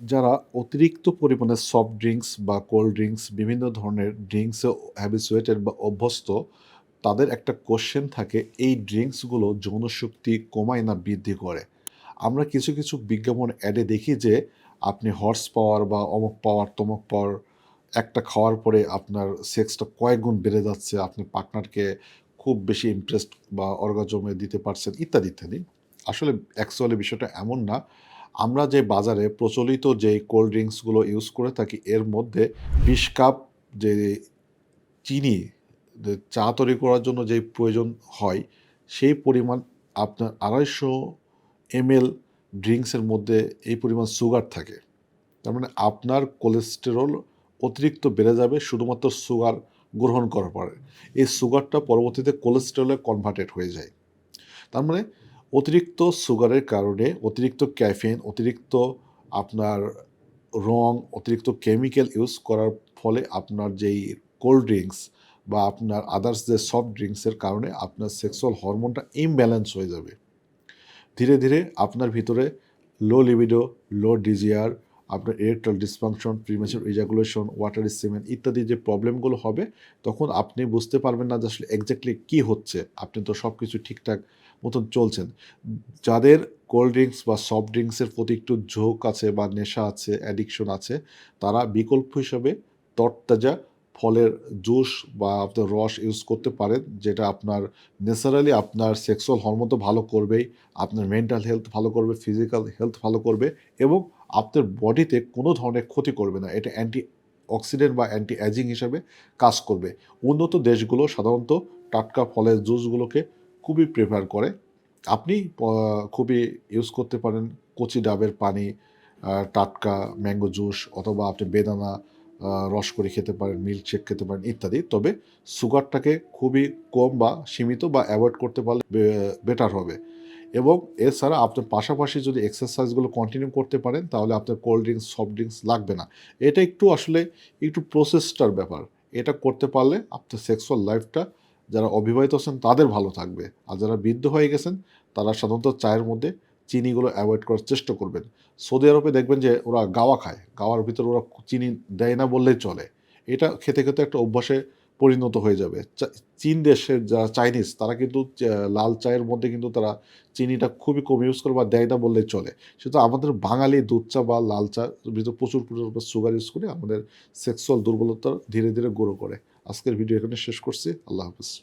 যারা অতিরিক্ত পরিমাণে সফট ড্রিঙ্কস বা কোল্ড ড্রিঙ্কস বিভিন্ন ধরনের ড্রিঙ্কসে হ্যাবিচুয়েটেড বা অভ্যস্ত, তাদের একটা কোশ্চেন থাকে, এই ড্রিঙ্কসগুলো যৌনশক্তি কমায় না বৃদ্ধি করে? আমরা কিছু কিছু বিজ্ঞাপন অ্যাডে দেখি যে, আপনি হর্স পাওয়ার বা অমুক পাওয়ার তমুক পাওয়ার একটা খাওয়ার পরে আপনার সেক্সটা কয়েক গুণ বেড়ে যাচ্ছে, আপনি পার্টনারকে খুব বেশি ইন্টারেস্ট বা অর্গাজমে দিতে পারছেন, ইত্যাদি ইত্যাদি। আসলে অ্যাকচুয়ালি বিষয়টা এমন না। আমরা যে বাজারে প্রচলিত যে কোল্ড ড্রিঙ্কসগুলো ইউজ করে থাকি, এর মধ্যে বিশ কাপ যে চিনি চা তৈরি করার জন্য যে প্রয়োজন হয়, সেই পরিমাণ আপনার আড়াইশো এমএল ড্রিঙ্কসের মধ্যে এই পরিমাণ সুগার থাকে। তার মানে আপনার কোলেস্টেরল অতিরিক্ত বেড়ে যাবে, শুধুমাত্র সুগার গ্রহণ করার পরে এই সুগারটা পরবর্তীতে কোলেস্টেরলে কনভার্টেড হয়ে যায়। তার মানে অতিরিক্ত সুগারের কারণে অতিরিক্ত ক্যাফেন, অতিরিক্ত আপনার রং, অতিরিক্ত কেমিক্যাল ইউজ করার ফলে আপনার যেই কোল্ড ড্রিঙ্কস বা আপনার আদার্স যে সফট ড্রিঙ্কসের কারণে আপনার সেক্সুয়াল হরমোনটা ইমব্যালেন্স হয়ে যাবে। ধীরে ধীরে আপনার ভিতরে লো লিবিডো, লো ডিজিয়ার আপনার erectile dysfunction premature ejaculation, water cement ইত্যাদি যে প্রবলেমগুলো হবে, তখন আপনি বুঝতে পারবেন না যে আসলে এক্স্যাক্টলি কী হচ্ছে। আপনি তো সব কিছু ঠিকঠাক মতন চলছেন। যাদের কোল্ড ড্রিঙ্কস বা সফট ড্রিঙ্কসের প্রতি একটু ঝোঁক আছে বা নেশা আছে অ্যাডিকশন আছে, তারা বিকল্প হিসাবে তরতাজা ফলের জুস বা আপনার রস ইউজ করতে পারেন, যেটা আপনার ন্যাচারালি আপনার সেক্সুয়াল হরমোন তো ভালো করবেই, আপনার মেন্টাল হেলথ ভালো করবে ফিজিক্যাল হেলথ ভালো করবে, এবং আপনার বডিতে কোনো ধরনের ক্ষতি করবে না। এটা অ্যান্টি অক্সিডেন্ট বা অ্যান্টি অ্যাজিং হিসাবে কাজ করবে। উন্নত দেশগুলো সাধারণত টাটকা ফলের জুসগুলোকে খুবই প্রেফার করে। আপনি খুবই ইউজ করতে পারেন কচি ডাবের পানি টাটকা ম্যাঙ্গো জুস অথবা আপনি বেদানা রস করে খেতে পারেন মিল্ক শেক খেতে পারেন ইত্যাদি। তবে সুগারটাকে খুবই কম বা সীমিত বা অ্যাভয়েড করতে পারলে বেটার হবে। এবং এছাড়া আপনার পাশাপাশি যদি এক্সারসাইজগুলো কন্টিনিউ করতে পারেন, তাহলে আপনার কোল্ড ড্রিঙ্কস সফট ড্রিঙ্কস লাগবে না। এটা একটু আসলে একটু প্রসেসটার ব্যাপার। এটা করতে পারলে আপনার সেক্সুয়াল লাইফটা যারা অবিবাহিত আছেন তাদের ভালো থাকবে। আর যারা বৃদ্ধ হয়ে গেছেন, তারা সাধারণত চায়ের মধ্যে চিনিগুলো অ্যাভয়েড করার চেষ্টা করবেন। সৌদি আরবে দেখবেন যে ওরা গাওয়া খায়। গাওয়ার ভিতরে ওরা চিনি দেয় না বললেই চলে। এটা খেতে খেতে একটা অভ্যাসে পরিণত হয়ে যাবে। চীন দেশের যা চাইনিজ, তারা কিন্তু লাল চায়ের মধ্যে কিন্তু তারা চিনিটা খুবই কম ইউজ করে বা দেয় না বললেই চলে। সেটা আমাদের বাঙালি দুধ চা বা লাল চা ভিতরে প্রচুর পরিমাণে সুগার ইউজ করে আমাদের সেক্সুয়াল দুর্বলতা ধীরে ধীরে গ্রো করে। আজকের ভিডিও এখানে শেষ করছি। আল্লাহ হাফিজ।